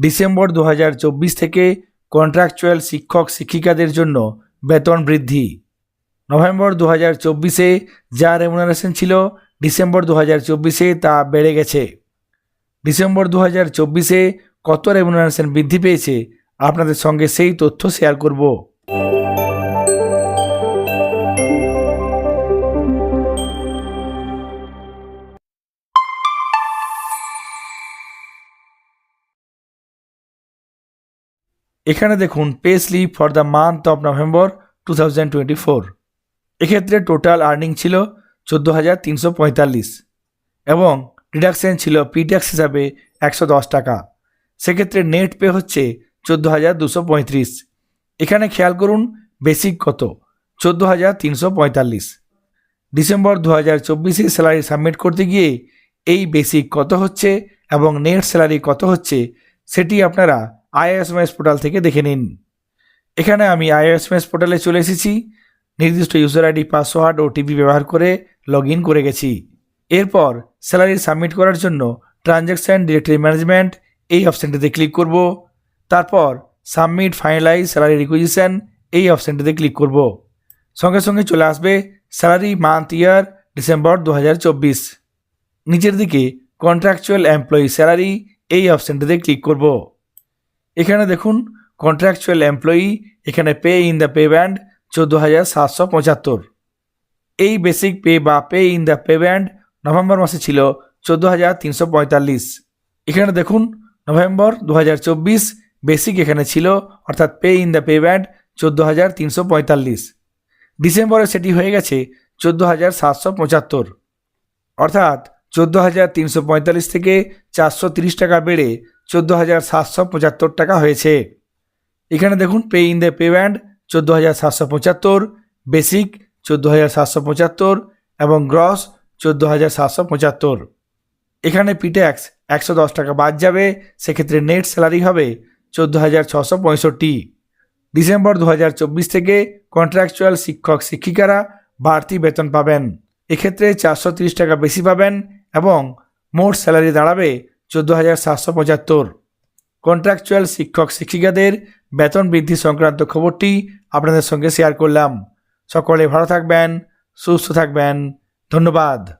December দু হাজার চব্বিশ থেকে কন্ট্রাকচুয়াল শিক্ষক শিক্ষিকাদের জন্য বেতন বৃদ্ধি। নভেম্বর দু হাজার চব্বিশে যা রেমুনারেশন ছিল, ডিসেম্বর দু হাজার চব্বিশে তা বেড়ে গেছে। ডিসেম্বর দু হাজার চব্বিশে কত রেমুনারেশন বৃদ্ধি পেয়েছে, আপনাদের সঙ্গে সেই তথ্য শেয়ার করব। এখানে দেখুন pay slip for the month of November two thousand twenty four এক্ষেত্রে টোটাল আর্নিং ছিল চোদ্দ হাজার তিনশো পঁয়তাল্লিশ। এবং ডিডাকশন ছিল পিট্যাক্স হিসাবে একশো দশ টাকা। সেক্ষেত্রে নেট পে হচ্ছে চোদ্দ হাজার দুশো পঁয়ত্রিশ। এখানে খেয়াল করুন বেসিক কত, চোদ্দ হাজার তিনশো পঁয়তাল্লিশ। ডিসেম্বর দু হাজার চব্বিশে স্যালারি সাবমিট করতে গিয়ে এই বেসিক কত হচ্ছে এবং নেট স্যালারি কত হচ্ছে, সেটি আপনারা আইএসএমএস পোর্টাল থেকে দেখে নিন। এখানে আমি আইএসএমএস পোর্টালে চলে এসেছি। নির্দিষ্ট user ID password OTP ব্যবহার করে লগ ইন করে গেছি। এরপর স্যালারি সাবমিট করার জন্য ট্রানজ্যাকশান ডিরেক্টরি ম্যানেজমেন্ট এই অপশানটিতে ক্লিক করব। তারপর সাবমিট ফাইনালাইজ স্যালারি রিকুইজিশন এই অপশানটিতে ক্লিক করব। সঙ্গে সঙ্গে চলে আসবে স্যালারি মান্থ ইয়ার ডিসেম্বর দু হাজার চব্বিশ। নিচের দিকে কন্ট্রাকচুয়াল এমপ্লয়ি স্যালারি এই অপশানটিতে ক্লিক করব। এখানে দেখুন কন্ট্রাকচুয়াল এমপ্লয়ি এখানে pay in the pay band চোদ্দ হাজার সাতশো পঁচাত্তর। এই বেসিক পে বা pay in the pay band November মাসে ছিল চোদ্দ হাজার তিনশো পঁয়তাল্লিশ। এখানে দেখুন, নভেম্বর দু হাজার চব্বিশ বেসিক এখানে ছিল, অর্থাৎ pay in the pay band চোদ্দ হাজার তিনশো পঁয়তাল্লিশ। ডিসেম্বরে সেটি হয়ে গেছে চোদ্দ হাজার সাতশো পঁচাত্তর। অর্থাৎ চোদ্দ হাজার তিনশো পঁয়তাল্লিশ থেকে চারশো তিরিশ টাকা বেড়ে চোদ্দ হাজার সাতশো পঁচাত্তর টাকা হয়েছে। এখানে দেখুন pay in the pay band চোদ্দ হাজার সাতশো পঁচাত্তর বেসিক চোদ্দ হাজার সাতশো পঁচাত্তর, এবং গ্রস চোদ্দ হাজার সাতশো পঁচাত্তর। এখানে পিট্যাক্স একশো দশ টাকা বাদ যাবে, সেক্ষেত্রে নেট স্যালারি হবে চোদ্দ হাজার ছশো পঁয়ষট্টি। ডিসেম্বর দু হাজার চব্বিশ থেকে কন্ট্রাকচুয়াল শিক্ষক শিক্ষিকারা বাড়তি বেতন পাবেন। এক্ষেত্রে চারশো তিরিশ টাকা বেশি পাবেন এবং মোট স্যালারি দাঁড়াবে চোদ্দ হাজার সাতশো পঁচাত্তর। কন্ট্রাকচুয়াল শিক্ষক শিক্ষিকাদের বেতন বৃদ্ধি সংক্রান্ত খবরটি আপনাদের সঙ্গে শেয়ার করলাম। সকলে ভালো থাকবেন, সুস্থ থাকবেন। ধন্যবাদ।